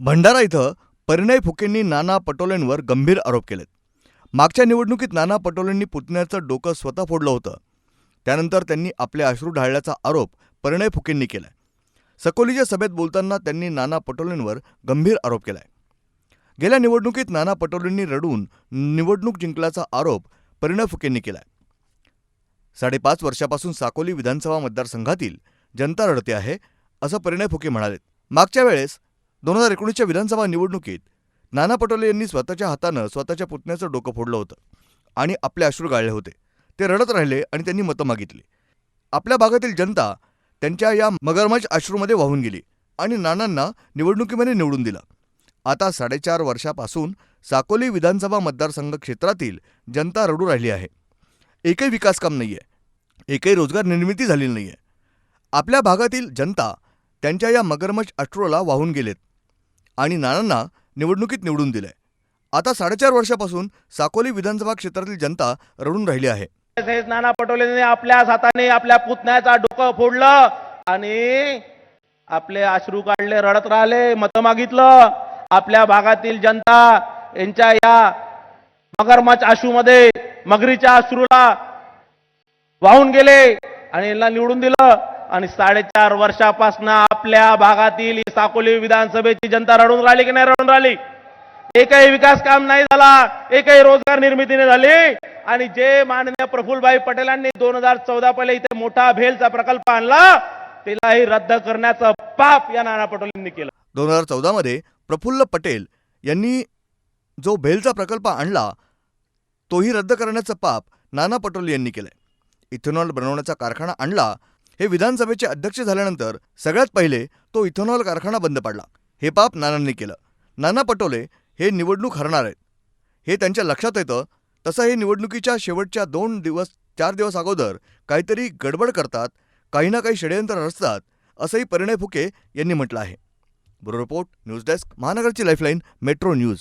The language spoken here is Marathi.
भंडारा इथं परिणय फुकेंनी नाना पटोलेंवर गंभीर आरोप केलेत. मागच्या निवडणुकीत नाना पटोलेंनी पुतण्याचं डोकं स्वतः फोडलं होतं. त्यानंतर त्यांनी आपले अश्रू ढाळल्याचा आरोप परिणय फुकेंनी केलाय. सकोलीच्या सभेत बोलताना त्यांनी नाना पटोलेंवर गंभीर आरोप केलाय. गेल्या निवडणुकीत नाना पटोलेंनी रडून निवडणूक जिंकल्याचा आरोप परिणय फुकेंनी केलाय. साडेपाच वर्षापासून साकोली विधानसभा मतदारसंघातील जनता रडते आहे असं परिणय फुके म्हणालेत. मागच्या वेळेस दोन हजार एकोणीसच्या विधानसभा निवडणुकीत नाना पटोले यांनी स्वतःच्या हातानं स्वतःच्या पुतण्याचं डोकं फोडलं होतं आणि आपले अश्रू गाळले होते. ते रडत राहिले आणि त्यांनी मतं मागितली. आपल्या भागातील जनता त्यांच्या या मगरमच अश्रूमध्ये वाहून गेली आणि नानांना निवडणुकीमध्ये निवडून दिलं. आता साडेचार वर्षापासून साकोली विधानसभा मतदारसंघ क्षेत्रातील जनता रडू राहिली आहे. एकही विकास काम नाही आहे एकही रोजगार निर्मिती झालेली नाही आहे आपल्या भागातील जनता त्यांच्या या मगरमच अश्रूला वाहून गेलेत. आणि नानांना निवडणुकीत निवडून दिलंय. आता साडेचार वर्षापासून साकोली विधानसभा क्षेत्रातील जनता रडून राहिली आहे. नाना पटोलेने आपल्या हाताने आपल्या पुतण्याचा डोकं फोडलं आणि आपले अश्रू काढले रडत राहिले मतं मागितलं. आपल्या भागातील जनता यांच्या या मगरमच आशूमध्ये मगरीच्या अश्रूला वाहून गेले आणि यांना निवडून दिलं. आणि साडेचार वर्षापासून आपल्या भागातील साकोली विधानसभेची जनता रडून राहिली की नाही रडून राहिली? एकही विकास काम नाही झाला एकही रोजगार निर्मितीने झाली. आणि जे माननीय प्रफुल्लभाई पटेलांनी दोन हजार चौदा पहिले इथे मोठा भेलचा प्रकल्प आणला तिलाही रद्द करण्याचं पाप या नाना पटोलेंनी केलं. दोन हजार चौदामध्ये प्रफुल्ल पटेल यांनी जो भेलचा प्रकल्प आणला तोही रद्द करण्याचं पाप नाना पटोले यांनी केलंय. इथेनॉल बनवण्याचा कारखाना आणला हे विधानसभेचे अध्यक्ष झाल्यानंतर सगळ्यात पहिले तो इथेनॉल कारखाना बंद पडला. हे पाप नानांनी केलं. नाना पटोले हे निवडणूक हरणार आहेत. हे त्यांच्या लक्षात येतं तसं हे निवडणुकीच्या शेवटच्या दोन दिवस चार दिवस अगोदर काहीतरी गडबड करतात काही ना काही षडयंत्र रचतात असंही परिणय फुके यांनी म्हटलं आहे. ब्युरो रिपोर्ट न्यूज डेस्क महानगरची लाईफलाईन मेट्रो न्यूज.